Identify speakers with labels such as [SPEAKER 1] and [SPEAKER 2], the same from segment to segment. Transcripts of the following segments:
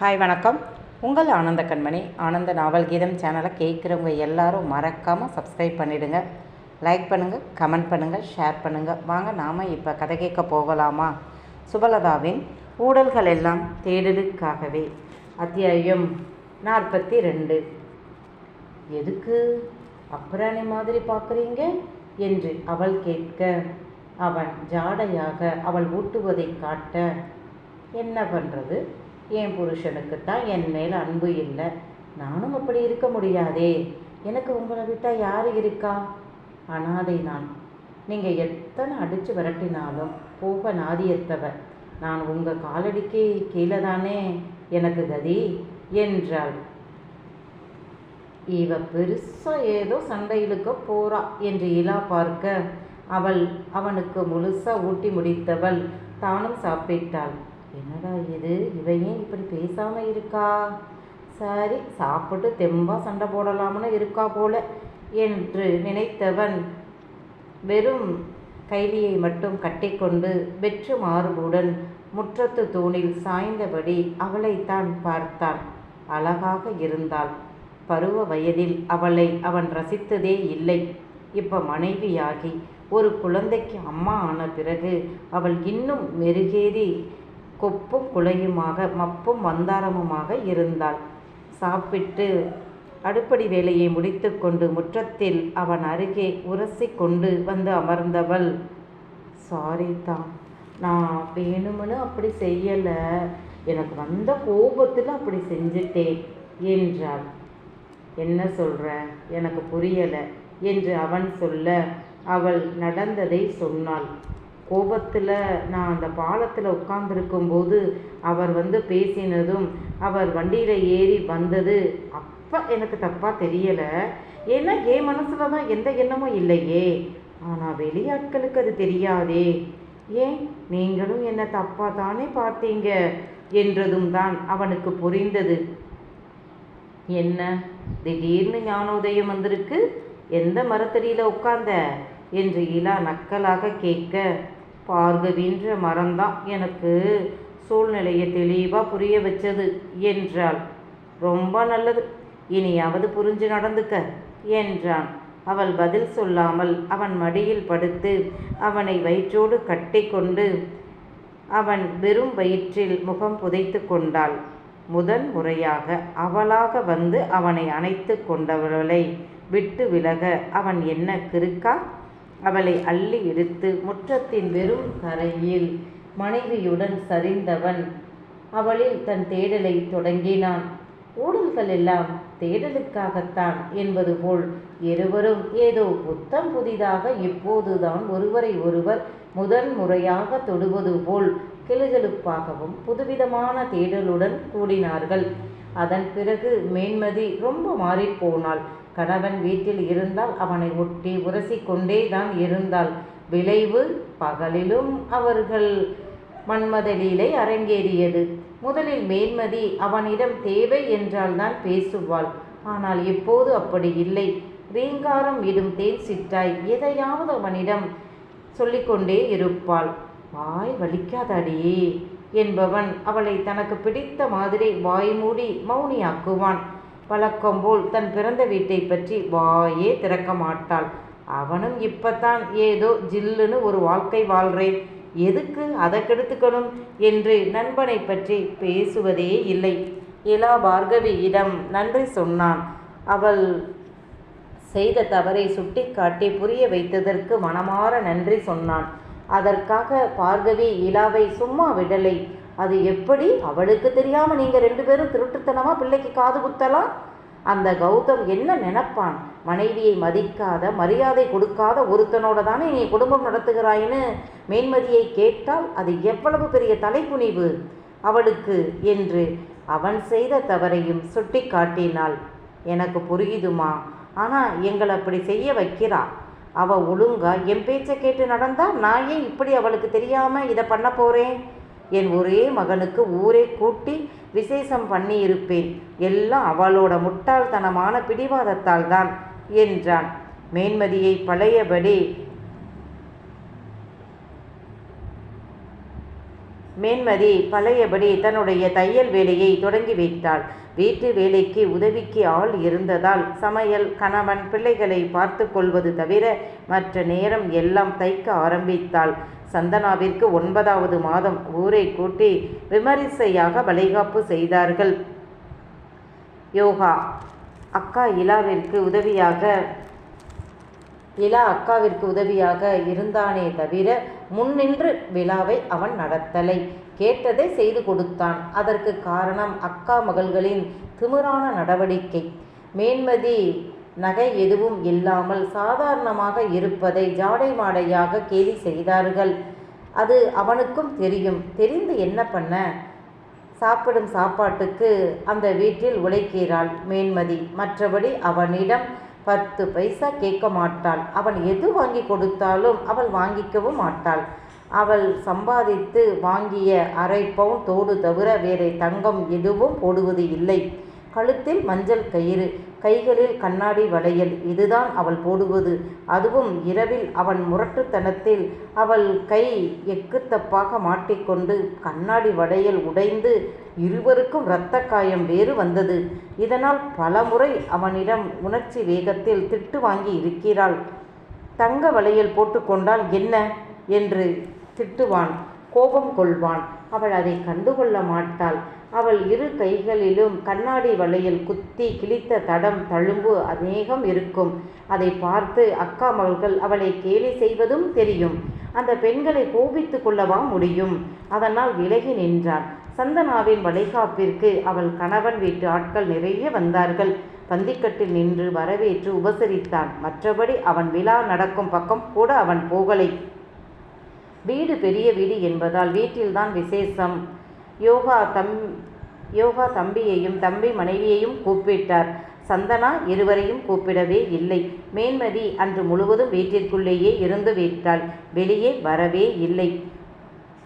[SPEAKER 1] Hi வணக்கம். உங்கள் ஆனந்த கண்மணி. ஆனந்த நாவல் கீதம் சேனலை கேட்குறவங்க எல்லாரும் மறக்காமல் சப்ஸ்கிரைப் பண்ணிவிடுங்க லைக் பண்ணுங்கள் கமெண்ட் பண்ணுங்கள் ஷேர் பண்ணுங்கள் வாங்க நாம் இப்போ கதை கேட்க போகலாமா? சுபலதாவின் ஊடல்கள் எல்லாம் தேடலுக்காகவே அத்தியாயம் நாற்பத்தி ரெண்டு எதுக்கு அப்புறாணி மாதிரி பார்க்குறீங்க? என்று அவள் கேட்க அவன் ஜாடையாக அவள் ஊட்டுவதை காட்ட என்ன பண்ணுறது என் புருஷனுக்கு தான் என் மேல் அன்பு இல்லை. நானும் அப்படி இருக்க முடியாதே. எனக்கு உங்களை விட்டால் யார் இருக்கா? அனாதை நான். நீங்கள் எத்தனை அடித்து விரட்டினாலும் போக நாதியத்தவ நான் உங்கள் காலடிக்கு கீழே தானே எனக்கு கதி என்றாள். இவ பெருசாக ஏதோ சண்டையிலுக்க போறா என்று இலா பார்க்க அவள் அவனுக்கு முழுசாக ஊட்டி முடித்தவள் தானும் சாப்பிட்டாள். என்னடா இது? இவன் ஏன் இப்படி பேசாமல் இருக்கா? சரி சாப்பிட்டு தெம்பாக சண்டை போடலாம்னு இருக்கா போல என்று நினைத்தவன் வெறும் கைலியை மட்டும் கட்டிக்கொண்டு வெற்று மார்புடன் முற்றத்து தூணில் சாய்ந்தபடி அவளைத்தான் பார்த்தான். அழகாக இருந்தாள். பருவ வயதில் அவளை அவன் ரசித்ததே இல்லை. இப்போ மனைவியாகி ஒரு குழந்தைக்கு அம்மா ஆன பிறகு அவள் இன்னும் மெருகேறி கொப்பும் குலையுமாக மப்பும் மந்தாரமுமாக இருந்தாள். சாப்பிட்டு அடுப்படி வேலையை முடித்துக்கொண்டு முற்றத்தில் அவன் அருகே உரசி கொண்டு வந்து அமர்ந்தவள். சாரி தான் நான் வேணும்னு அப்படி செய்யலை. எனக்கு வந்த கோபத்தில் அப்படி செஞ்சிட்டேன் என்றாள். என்ன சொல்கிற எனக்கு புரியலை என்று அவன் சொல்ல அவள் நடந்ததை சொன்னாள். கோபத்தில் நான் அந்த பாலத்தில் உட்கார்ந்துருக்கும்போது அவர் வந்து பேசினதும் அவர் வண்டியில் ஏறி வந்தது அப்போ எனக்கு தப்பாக தெரியலை. ஏன்னா என் மனசில் தான் எந்த எண்ணமும் இல்லையே. ஆனால் வெளியாட்களுக்கு அது தெரியாதே. ஏன்? நீங்களும் என்னை தப்பாக தானே பார்த்தீங்க? என்றதும் தான் அவனுக்கு புரிந்தது. என்ன? திடீர்னு ஞானோதயம் வந்திருக்கு? எந்த மரத்தடியில் உட்கார்ந்த? என்று இலா நக்கலாக கேட்க பார்கவின்ற மரம்தான் எனக்கு. சூழ்நிலையை தெளிவாக புரிய வச்சது என்றாள். ரொம்ப நல்லது. இனியாவது புரிஞ்சு நடந்துக்க என்றான். அவள் பதில் சொல்லாமல் அவன் மடியில் படுத்து அவனை வயிற்றோடு கட்டி கொண்டு அவன் வெறும் வயிற்றில் முகம் புதைத்து கொண்டாள். முதன் முறையாக அவளாக வந்து அவனை அணைத்து கொண்டவளை விட்டு விலக அவன் என்ன கிருக்கா அவளை அள்ளி எடுத்து முற்றத்தின் வெறும் கரையில் மனைவியுடன் சரிந்தவன். அவளில் தன் தேடலை தொடங்கினான். ஊடல்கள் எல்லாம் தேடலுக்காகத்தான் என்பது போல் இருவரும் ஏதோ புத்தம் புதிதாக இப்போதுதான் ஒருவரை ஒருவர் முதன் முறையாக தொடுவது போல் கிளுகிழுப்பாகவும் புதுவிதமான தேடலுடன் கூடினார்கள். அதன் பிறகு மேன்மதி ரொம்ப மாறிப்போனாள். கணவன் வீட்டில் இருந்தால் அவனை ஒட்டி உரசி கொண்டே தான் இருந்தாள். விளைவு பகலிலும் அவர்கள் மன்மதலீலை அரங்கேறியது. முதலில் மேன்மதி அவனிடம் தேவை என்றால்தான் பேசுவாள். ஆனால் இப்போது அப்படி இல்லை. ரீங்காரம் இடும் தேன் சிட்டாய். எதையாவது அவனிடம் சொல்லிக்கொண்டே இருப்பாள். வாய் வலிக்காதடியே என்பவன் அவளை தனக்கு பிடித்த மாதிரி வாய் மூடி மௌனியாக்குவான். வழக்கம்போல் தன் பிறந்த வீட்டை பற்றி வாயே திறக்க மாட்டாள். அவனும் இப்பத்தான் ஏதோ ஜில்லுன்னு ஒரு வாழ்க்கை வாழ்றேன். எதுக்கு அதை கெடுத்துக்கணும் என்று நண்பனை பற்றி பேசுவதே இல்லை. இலா பார்கவியிடம் நன்றி சொன்னான். அவள் செய்த தவறை சுட்டிக்காட்டி புரிய வைத்ததற்கு மனமாற நன்றி சொன்னான். அதற்காக பார்கவி இலாவை சும்மா விடலை. அது எப்படி? அவளுக்கு தெரியாமல் நீங்கள் ரெண்டு பேரும் திருட்டுத்தனமாக பிள்ளைக்கு காது குத்தலாம் அந்த கௌதம் என்ன நினப்பான்? மனைவியை மதிக்காத மரியாதை கொடுக்காத ஒருத்தனோட தானே நீ குடும்பம் நடத்துகிறாயின்னு மேன்மதியை கேட்டால் அது எவ்வளவு பெரிய தலைப்புனிவு அவளுக்கு என்று அவன் செய்த தவறையும் சுட்டி காட்டினாள் எனக்கு புரியுதுமா? ஆனால் எங்களை அப்படி செய்ய வைக்கிறா. அவள் ஒழுங்கா என் பேச்சை கேட்டு நடந்தா நான் ஏன் இப்படி அவளுக்கு தெரியாமல் இதை பண்ண போகிறேன் என் ஒரே மகனுக்கு ஊரே கூட்டி விசேஷம் பண்ணி இருப்பேன் எல்லாம் அவளோட முட்டாள்தனமான பிடிவாதத்தால் தான் என்றான். மேன்மதியை பழையபடி மேன்மதி பழையபடி தன்னுடைய தையல் வேலையை தொடங்கிவிட்டாள் வீட்டு வேலைக்கு உதவிக்கு ஆள் இருந்ததால் சமையல் கணவன் பிள்ளைகளை பார்த்து கொள்வது தவிர மற்ற நேரம் எல்லாம் தைக்க ஆரம்பித்தாள். சந்தனாவிற்கு ஒன்பதாவது மாதம். ஊரை கூட்டி விமரிசையாக வளைகாப்பு செய்தார்கள். யோகா அக்கா இலாவிற்கு உதவியாக இலா அக்காவிற்கு உதவியாக இருந்தானே தவிர முன்னின்று விழாவை அவன் நடத்தலை. கேட்டதை செய்து கொடுத்தான். அதற்கு காரணம் அக்கா மகள்களின் திமிரான நடவடிக்கை. மேன்மதி நகை எதுவும் இல்லாமல் சாதாரணமாக இருப்பதை ஜாடை மாடையாக கேலி செய்தார்கள். அது அவனுக்கும் தெரியும். தெரிந்து என்ன பண்ண? சாப்பிடும் சாப்பாட்டுக்கு அந்த வீட்டில் உழைக்கிறாள் மேன்மதி. மற்றபடி அவனிடம் பத்து பைசா கேட்க மாட்டாள். அவன் எது வாங்கி கொடுத்தாலும் அவள் வாங்கிக்கவும் மாட்டாள். அவள் சம்பாதித்து வாங்கிய அரை பவுன் தோடு தவிர வேறு தங்கம் எதுவும் போடுவது இல்லை. கழுத்தில் மஞ்சள் கயிறு. கைகளில் கண்ணாடி வளையல் இதுதான் அவள் போடுவது. அதுவும் இரவில் அவன் முரட்டுத்தனத்தில் அவள் கை எக்குத்தப்பாக மாட்டிக்கொண்டு கண்ணாடி வளையல் உடைந்து இருவருக்கும் இரத்த காயம் வேறு வந்தது. இதனால் பலமுறை அவனிடம் உணர்ச்சி வேகத்தில் திட்டு வாங்கி இருக்கிறாள். தங்க வளையல் போட்டுக்கொண்டால் என்ன? என்று திட்டுவான் கோபம் கொள்வான். அவள் அதை கண்டுகொள்ள மாட்டாள். அவள் இரு கைகளிலும் கண்ணாடி வலையில் குத்தி கிழித்த தடம் தழும்பு அநேகம் இருக்கும். அதை பார்த்து அக்கா மகள்கள் அவளை கேலி செய்வதும் தெரியும். அந்த பெண்களை கோபித்து கொள்ளவா முடியும்? அதனால் விலகி நின்றான் சந்தனாவின் வளைகாப்பிற்கு அவள் கணவன் வீட்டு ஆட்கள் நிறைய வந்தார்கள். பந்திக்கட்டில் நின்று வரவேற்று உபசரித்தான். மற்றபடி அவன் விழா நடக்கும் பக்கம் கூட அவன் போகலை. வீடு பெரிய வீடு என்பதால் வீட்டில்தான் விசேஷம். யோகா தம் யோகா தம்பியையும் தம்பி மனைவியையும் கூப்பிட்டார். சந்தனா இருவரையும் கூப்பிடவே இல்லை. மேன்மதி அன்று முழுவதும் வீட்டிற்குள்ளேயே இருந்து விட்டாள். வெளியே வரவே இல்லை.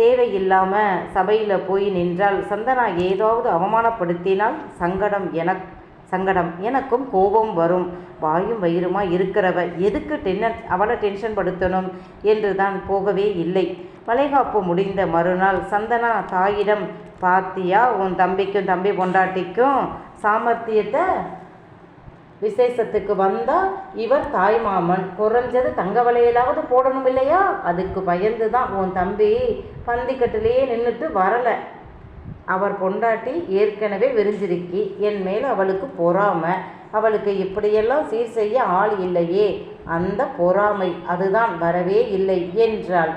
[SPEAKER 1] தேவையில்லாம சபையில் போய் நின்றால் சந்தனா ஏதாவது அவமானப்படுத்தினால் சங்கடம் எனக் சங்கடம். எனக்கும் கோபம் வரும். வாயும் வயிறுமா இருக்கிறவ எதுக்கு டென்ஷன் அவளை டென்ஷன் படுத்தணும் என்று தான் போகவே இல்லை. வளைகாப்பு முடிந்த மறுநாள் சந்தனா தாயிடம் பாத்தியா உன் தம்பிக்கும் தம்பி பொண்டாட்டிக்கும் சாமர்த்தியத்தை? விசேஷத்துக்கு வந்தால் இவர் தாய்மாமன் குறைஞ்சது தங்க வலையிலாவது போடணும் இல்லையா? அதுக்கு பயந்து தான் உன் தம்பி பந்திக்கட்டிலேயே நின்றுட்டு வரலை. அவர் பொண்டாட்டி ஏற்கனவே விரிஞ்சிருக்கி என் மேல் அவளுக்கு பொறாமை அவளுக்கு இப்படியெல்லாம் சீர் செய்ய ஆள் இல்லையே அந்த பொறாமை அதுதான் வரவே இல்லை என்றாள்.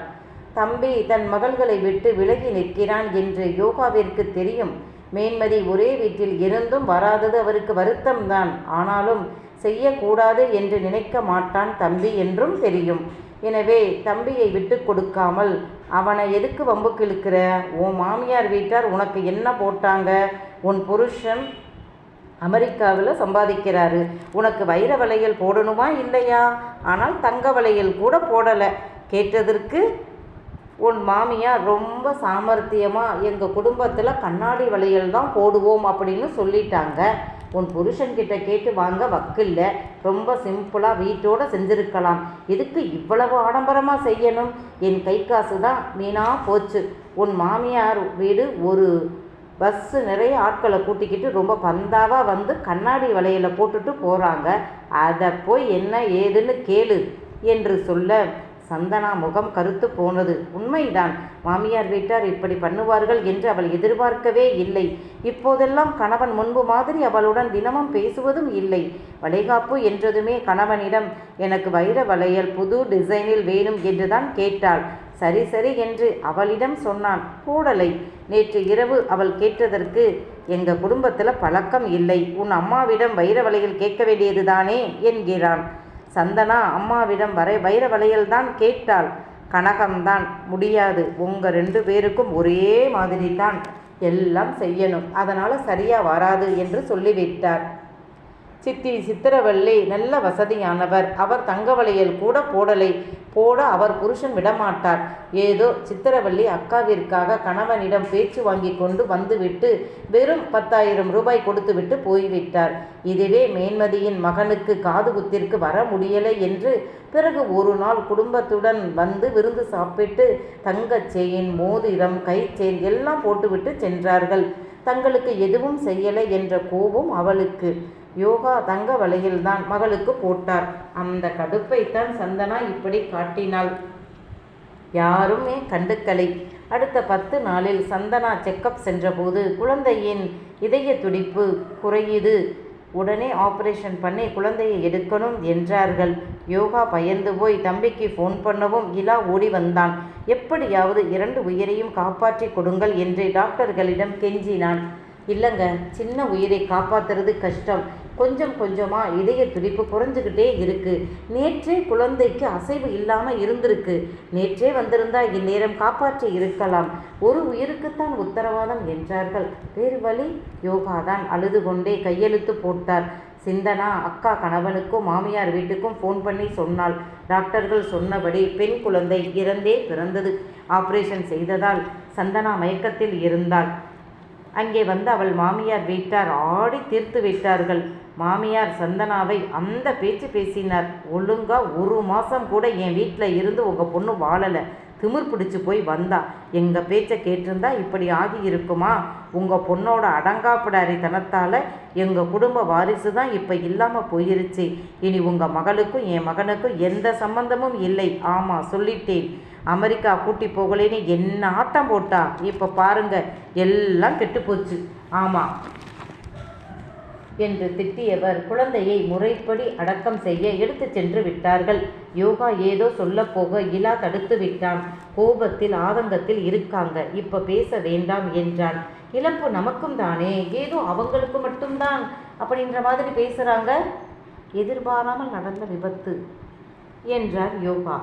[SPEAKER 1] தம்பி தன் மகள்களை விட்டு விலகி நிற்கிறான் என்று யோகாவிற்கு தெரியும். மேன்மதி ஒரே வீட்டில் இருந்தும் வராதது அவருக்கு வருத்தம்தான். ஆனாலும் செய்யக்கூடாது என்று நினைக்க மாட்டான் தம்பி என்றும் தெரியும். எனவே தம்பியை விட்டு கொடுக்காமல் அவனை எதுக்கு வம்புக்கு இழுக்கிற? உன் மாமியார் வீட்டார் உனக்கு என்ன போட்டாங்க? உன் புருஷன் அமெரிக்காவில் சம்பாதிக்கிறாரு. உனக்கு வைர வளையல் போடணுமா இல்லையா? ஆனால் தங்க வளையல் கூட போடலை. கேட்டதற்கு உன் மாமியார் ரொம்ப சாமர்த்தியமாக எங்கள் குடும்பத்தில் கண்ணாடி வளையல் தான் போடுவோம் அப்படின்னு சொல்லிட்டாங்க. உன் புருஷன்கிட்ட கேட்டு வாங்க வக்கில்ல. ரொம்ப சிம்பிளாக வீட்டோடு செஞ்சுருக்கலாம். எதுக்கு இவ்வளவு ஆடம்பரமாக செய்யணும்? என் கை காசு தான் வீணாக போச்சு. உன் மாமியார் வீடு ஒரு பஸ்ஸு நிறைய ஆட்களை கூட்டிக்கிட்டு ரொம்ப பந்தாவாக வந்து கண்ணாடி வளையலை போட்டுட்டு போகிறாங்க அதை போய் என்ன ஏதுன்னு கேளு என்று சொல்ல சந்தனா முகம் கருத்து போனது. உண்மைதான். மாமியார் வீட்டார் இப்படி பண்ணுவார்கள் என்று அவள் எதிர்பார்க்கவே இல்லை. இப்போதெல்லாம் கணவன் முன்பு மாதிரி அவளுடன் தினமும் பேசுவதும் இல்லை. வளைகாப்பு என்றதுமே கணவனிடம் எனக்கு வைர வளையல் புது டிசைனில் வேணும் என்றுதான் கேட்டாள். சரி சரி என்று அவளிடம் சொன்னான். போடலை. நேற்று இரவு அவள் கேட்டதற்கு எங்க குடும்பத்தில் பழக்கம் இல்லை. உன் அம்மாவிடம் வைர வளையல் கேட்க வேண்டியதுதானே என்கிறான். சந்தனா அம்மாவிடம் வரை வைர வளையல்தான் கேட்டாள். கனகம்தான் முடியாது. உங்கள் ரெண்டு பேருக்கும் ஒரே மாதிரி தான் எல்லாம் செய்யணும். அதனால் சரியாக வராது என்று சொல்லிவிட்டார். சித்தி சித்திரவள்ளி நல்ல வசதியானவர். அவர் தங்க வளையல் கூட போடலை. போட அவர் புருஷன் விடமாட்டார். ஏதோ சித்திரவள்ளி அக்காவிற்காக கணவனிடம் பேச்சு வாங்கி கொண்டு வந்துவிட்டு வெறும் பத்தாயிரம் ரூபாய் கொடுத்துவிட்டு போய்விட்டார். இதுவே மேன்மதியின் மகனுக்கு காது குத்திற்கு வர முடியலை என்று பிறகு ஒரு நாள் குடும்பத்துடன் வந்து விருந்து சாப்பிட்டு தங்கச் செயின் மோதிரம் கை எல்லாம் போட்டுவிட்டு சென்றார்கள். தங்களுக்கு எதுவும் செய்யலை என்ற கோபம் அவளுக்கு. யோகா தங்க வலையில்தான் மகளுக்கு போட்டார். அந்த கடுப்பைத்தான் சந்தனா இப்படி காட்டினாள். யாருமே கண்டுக்கலை? அடுத்த பத்து நாளில் சந்தனா செக்கப் சென்றபோது குழந்தையின் இதய துடிப்பு குறையுது. உடனே ஆபரேஷன் பண்ணி குழந்தையை எடுக்கணும் என்றார்கள். யோகா பயந்து போய் தம்பிக்கு ஃபோன் பண்ணவும் இலா ஓடி வந்தான். எப்படியாவது இரண்டு உயிரையும் காப்பாற்றி கொடுங்கள் என்று டாக்டர்களிடம் கெஞ்சினான். இல்லைங்க சின்ன உயிரை காப்பாத்துறது கஷ்டம். கொஞ்சம் கொஞ்சமாக இதய துடிப்பு குறைஞ்சிக்கிட்டே இருக்கு. நேற்றே குழந்தைக்கு அசைவு இல்லாமல் இருந்திருக்கு. நேற்றே வந்திருந்தா இந்நேரம் காப்பாற்றி இருக்கலாம். ஒரு உயிருக்குத்தான் உத்தரவாதம் என்றார்கள். வேறு வழி? யோகாதான் அழுது கொண்டே கையெழுத்து போட்டார். சிந்தனா அக்கா கணவனுக்கும் மாமியார் வீட்டுக்கும் ஃபோன் பண்ணி சொன்னாள். டாக்டர்கள் சொன்னபடி பெண் குழந்தை இறந்தே பிறந்தது. ஆபரேஷன் செய்ததால் சந்தனா மயக்கத்தில் இருந்தாள். அங்கே வந்து அவள் மாமியார் வீட்டார் ஆடி தீர்த்து விட்டார்கள். மாமியார் சந்தனாவை அந்த பேச்சு பேசினார். ஒழுங்கா ஒரு மாதம் கூட என் வீட்டில் இருந்து உங்கள் பொண்ணு வாழலை. திமிர் பிடிச்சி போய் வந்தா. எங்கள் பேச்சை கேட்டிருந்தா இப்படி ஆகி இருக்குமா உங்கள் பொண்ணோட அடங்காப்பிடாரித்தனத்தால் எங்கள் குடும்ப வாரிசு தான் இப்போ இல்லாமல் போயிருச்சு. இனி உங்கள் மகளுக்கும் என் மகனுக்கும் எந்த சம்பந்தமும் இல்லை. ஆமாம் சொல்லிட்டேன். அமெரிக்கா கூட்டி போகலேன்னு என்ன ஆட்டம் போட்டா? இப்போ பாருங்க எல்லாம் கெட்டு போச்சு. ஆமாம் என்று திட்டியவர் குழந்தையை முறைப்படி அடக்கம் செய்ய எடுத்துச் சென்று விட்டார்கள். யோகா ஏதோ சொல்லப்போக இலா தடுத்து விட்டான். கோபத்தில் ஆதங்கத்தில் இருக்காங்க. இப்ப பேச வேண்டாம் என்றான். இழப்பு நமக்கும் தானே. ஏதோ அவங்களுக்கு மட்டும்தான் அப்படின்ற மாதிரி பேசுறாங்க. எதிர்பாராமல் நடந்த விபத்து என்றார் யோகா.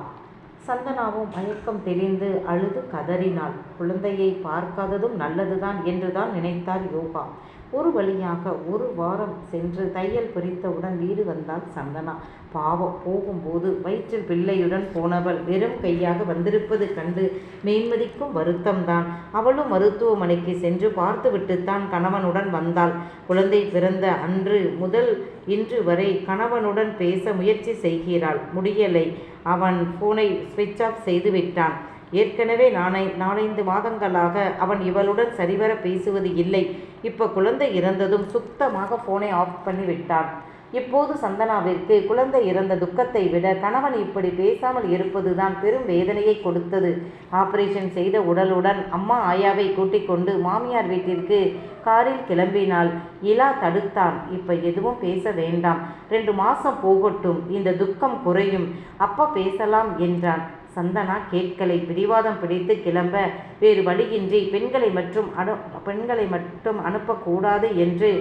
[SPEAKER 1] சந்தனாவும் மயக்கம் தெளிந்து அழுது கதறினாள். குழந்தையை பார்க்காததும் நல்லதுதான் என்றுதான் நினைத்தார் யோகா. ஒரு வழியாக ஒரு வாரம் சென்று தையல் பிரித்தவுடன் வீடு வந்தாள் சந்தனா. பாவம் போகும்போது வயிற்றில் பிள்ளையுடன் போனவள் வெறும் கையாக வந்திருப்பது கண்டு மேன்மதிக்கும் வருத்தம்தான். அவளும் மருத்துவமனைக்கு சென்று பார்த்துவிட்டுத்தான் கணவனுடன் வந்தாள். குழந்தை பிறந்த அன்று முதல் இன்று வரை கணவனுடன் பேச முயற்சி செய்கிறாள். முடியலை. அவன் போனை ஸ்விட்ச் ஆஃப் செய்து விட்டான். ஏற்கனவே நாளை நாலைந்து மாதங்களாக அவன் இவளுடன் சரிவர பேசுவது இல்லை. இப்போ குழந்தை இறந்ததும் சுத்தமாக போனை ஆஃப் பண்ணி விட்டான் இப்போது சந்தனாவிற்கு குழந்தை இறந்த துக்கத்தை விட கணவன் இப்படி பேசாமல் இருப்பதுதான் பெரும் வேதனையை கொடுத்தது. ஆபரேஷன் செய்த உடலுடன் அம்மா ஆயாவை கூட்டிக் கொண்டு மாமியார் வீட்டிற்கு காரில் கிளம்பினாள். இலா தடுத்தான். இப்ப எதுவும் பேச வேண்டாம். ரெண்டு மாசம் போகட்டும். இந்த துக்கம் குறையும். அப்ப பேசலாம் என்றான். சந்தனா கேட்கலை பிடிவாதம் பிடித்து கிளம்ப வேறு வழியின்றி பெண்களை மற்றும் அனு பெண்களை மட்டும் அனுப்பக்கூடாது என்று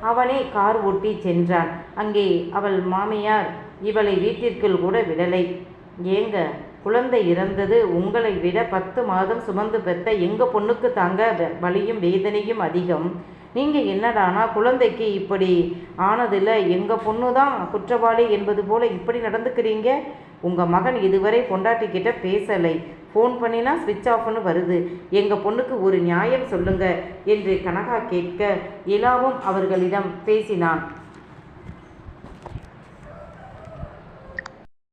[SPEAKER 1] அவனே கார் ஓட்டி சென்றான். அங்கே அவள் மாமியார் இவளை வீட்டிற்குள் கூட விடலை. ஏங்க குழந்தை இறந்தது உங்களை விட பத்து மாதம் சுமந்து பெத்த எங்கள் பொண்ணுக்கு தாங்க வ- வலியும் வேதனையும் அதிகம். நீங்கள் என்னடானா குழந்தைக்கு இப்படி ஆனதில் எங்கள் பொண்ணு தான் குற்றவாளி என்பது போல இப்படி நடந்துக்கிறீங்க? உங்கள் மகன் இதுவரை பொண்டாட்டி கிட்ட பேசலை. ஃபோன் பண்ணினா ஸ்விட்ச் ஆஃப்னு வருது. எங்கள் பொண்ணுக்கு ஒரு நியாயம் சொல்லுங்க என்று கனகா கேட்க இலாவும் அவர்களிடம் பேசினான்.